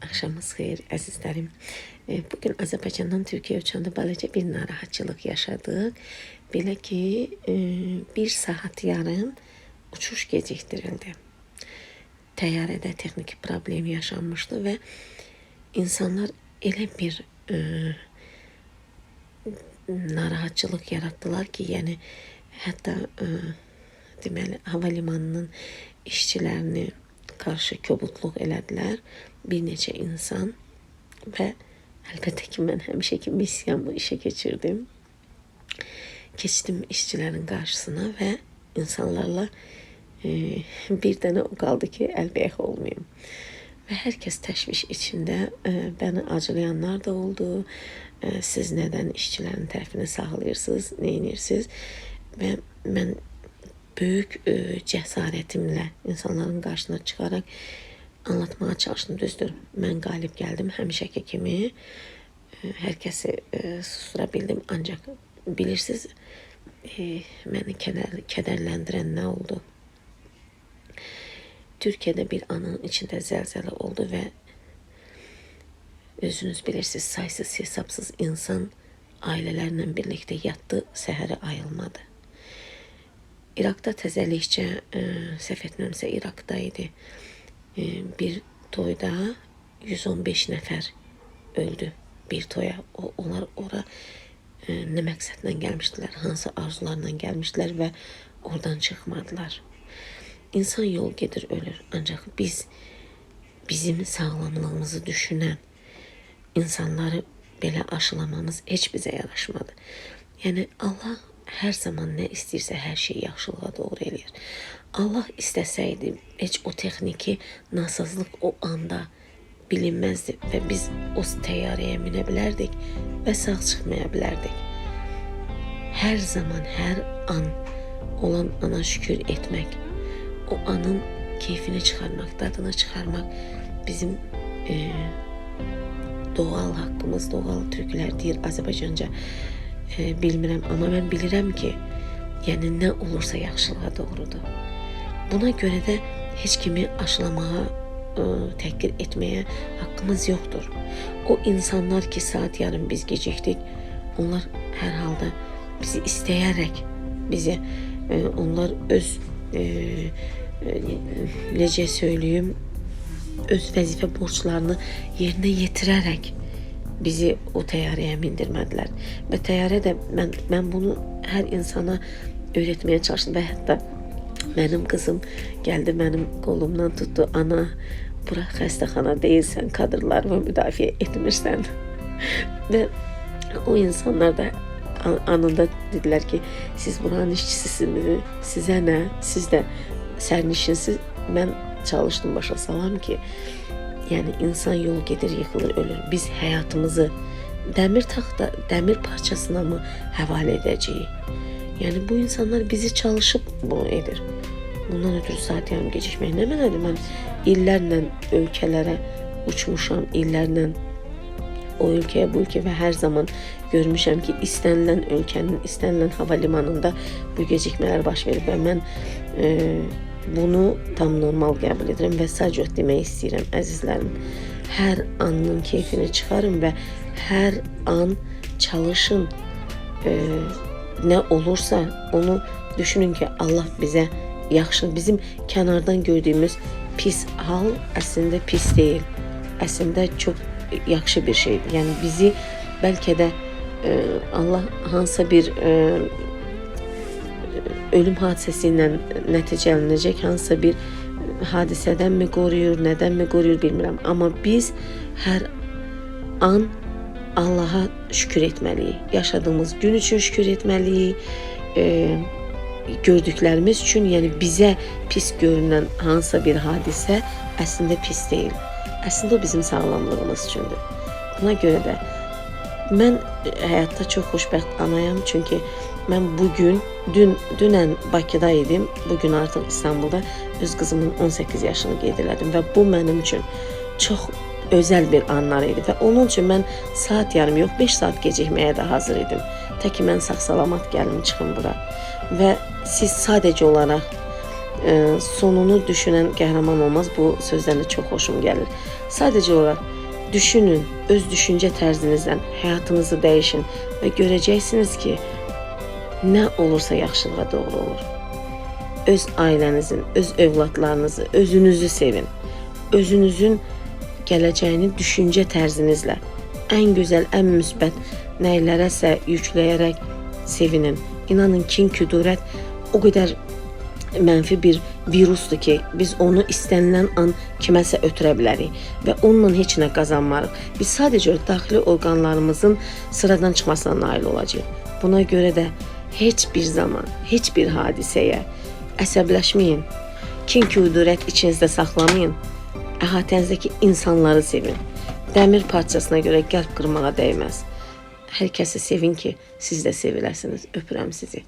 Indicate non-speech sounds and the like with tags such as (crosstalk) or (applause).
Axşamınız xeyir əzizlərim. E, Bugün Azərbaycandan Türkiyəyə uçanda balaca bir narahatçılıq yaşadıq. Belə ki, e, bir saat yarım uçuş gecikdirildi. Təyyarədə texniki problem yaşanmışdı və insanlar elə bir e, narahatçılıq yaratdılar ki, yəni hətta e, deməli hava işçilərini qarşı kobudluq elədilər bir neçə insan və əlbəttə ki, mən həmişəki missiyamı işə keçirdim. Keçdim işçilərin qarşısına və insanlarla e, bir dənə o qaldı ki, əlbəyək olmayım. Və hər kəs təşviş içində e, bəni acılayanlar da oldu. E, siz nədən işçilərin tərəfini saxlayırsınız, nə edirsiniz? Və mən böyük e, cəsarətimlə insanların qarşısına çıxaraq anlatmağa çalışdım. Düzdür, mən qalib gəldim həmişəki kimi. E, hər kəsi e, sustura bildim, ancaq bilirsiniz, e, məni kədər, kədərləndirən nə oldu? Türkiyədə bir anın içində zəlzələ oldu və özünüz bilirsiniz, saysız hesabsız insan ailələrlə birlikdə yatdı, səhərə ayılmadı. İraqda təzəlikcə, ə, səhv etmirəmsə İraqda idi. Ə, bir toyda 115 nəfər öldü bir toya. O, onlar ora ə, nə məqsədlə gəlmişdilər, hansı arzularla gəlmişdilər və oradan çıxmadılar. İnsan yol gedir, ölür. Ancaq biz bizim sağlamlığımızı düşünən insanları belə aşılamamız heç bizə yaraşmadı. Yəni Allah hər zaman nə istəyirsə hər şeyi yaxşılığa doğru eləyir. Allah istəsəydi heç o texniki nasazlıq o anda bilinməzdi və biz o təyyarəyə minə bilərdik və sağ çıxmaya bilərdik. Hər zaman, hər an olan ana şükür etmək, o anın keyfini çıxarmaq, dadını çıxarmaq bizim e, doğal haqqımız, doğal türklər deyir Azərbaycanca e, bilmirəm, amma mən bilirəm ki, yəni nə olursa yaxşılığa doğrudur. Buna görə də heç kimi aşılamağa, ə, təhqir etməyə haqqımız yoxdur. O insanlar ki, saat yarım biz gecikdik, onlar hər halda bizi istəyərək bizi ə, onlar öz ə, ə, necə söyləyim, öz vəzifə borçlarını yerinə yetirərək bizi o təyyarəyə mindirmədilər. Və təyyarə də mən mən bunu hər insana öyrətməyə çalışdım və hətta mənim qızım gəldi mənim qolumdan tutdu. Ana, bura xəstəxana deyilsən, kadrlarımı müdafiə etmirsən. (laughs) və o insanlar da an- anında dedilər ki, siz buranın işçisisiniz, sizə nə? Siz də sərnişinsiz. Mən çalışdım başa salam ki, yəni insan yol gedir, yıxılır, ölür. Biz həyatımızı dəmir taxta, dəmir parçasına mı həvalə edəcəyik? Yəni bu insanlar bizi çalışıb bunu edir. Bundan ötürü saat yarım gecikmək nə mənədir? Mən illərlə ölkələrə uçmuşam, illərlə o ölkəyə, bu ölkə və hər zaman görmüşəm ki, istənilən ölkənin, istənilən hava limanında bu gecikmələr baş verir və mən e, bunu tam normal qəbul edirəm və sadəcə demək istəyirəm əzizlərim. Hər anın keyfini çıxarın və hər an çalışın. E, nə olursa onu düşünün ki, Allah bizə yaxşı, bizim kənardan gördüyümüz pis hal əslində pis deyil. Əslində çox yaxşı bir şeydir. Yəni bizi bəlkə də e, Allah hansısa bir e, ölüm hadisəsi ilə nəticələnəcək hansısa bir hadisədənmi qoruyur, nədənmi qoruyur bilmirəm. Amma biz hər an Allaha şükür etməliyik. Yaşadığımız gün üçün şükür etməliyik. E, gördüklərimiz üçün, yəni bizə pis görünən hansısa bir hadisə əslində pis deyil. Əslində o bizim sağlamlığımız üçündür. Buna görə də mən həyatda çox xoşbəxt anayam, çünki mən bu gün dün dünən Bakıda idim, bu gün artıq İstanbulda öz qızımın 18 yaşını qeyd elədim və bu mənim üçün çox özəl bir anlar idi və onun üçün mən saat yarım yox 5 saat gecikməyə də hazır idim. Tək ki mən sağ-salamat gəlim çıxım bura. Və siz sadəcə olaraq e, sonunu düşünən qəhrəman olmaz. Bu sözdən də çox xoşum gəlir. Sadece olaraq düşünün, öz düşüncə tərzinizdən həyatınızı dəyişin və görəcəksiniz ki, nə olursa yaxşılığa doğru olur. Öz ailənizin, öz övladlarınızı, özünüzü sevin. Özünüzün gələcəyini düşüncə tərzinizlə ən gözəl, ən müsbət nəylərəsə yükləyərək sevinin. İnanın kin, küdurət o qədər mənfi bir virusdur ki, biz onu istənilən an kiməsə ötürə bilərik və onunla heç nə qazanmarıq. Biz sadəcə daxili orqanlarımızın sıradan çıxmasına nail olacağıq. Buna görə də heç bir zaman, heç bir hadisəyə əsəbləşməyin. Kin, küdurət içinizdə saxlamayın. Əhatənizdəki insanları sevin. Dəmir parçasına görə qəlb qırmağa dəyməz. Hər kəsi sevin ki, siz də seviləsiniz. Öpürəm sizi.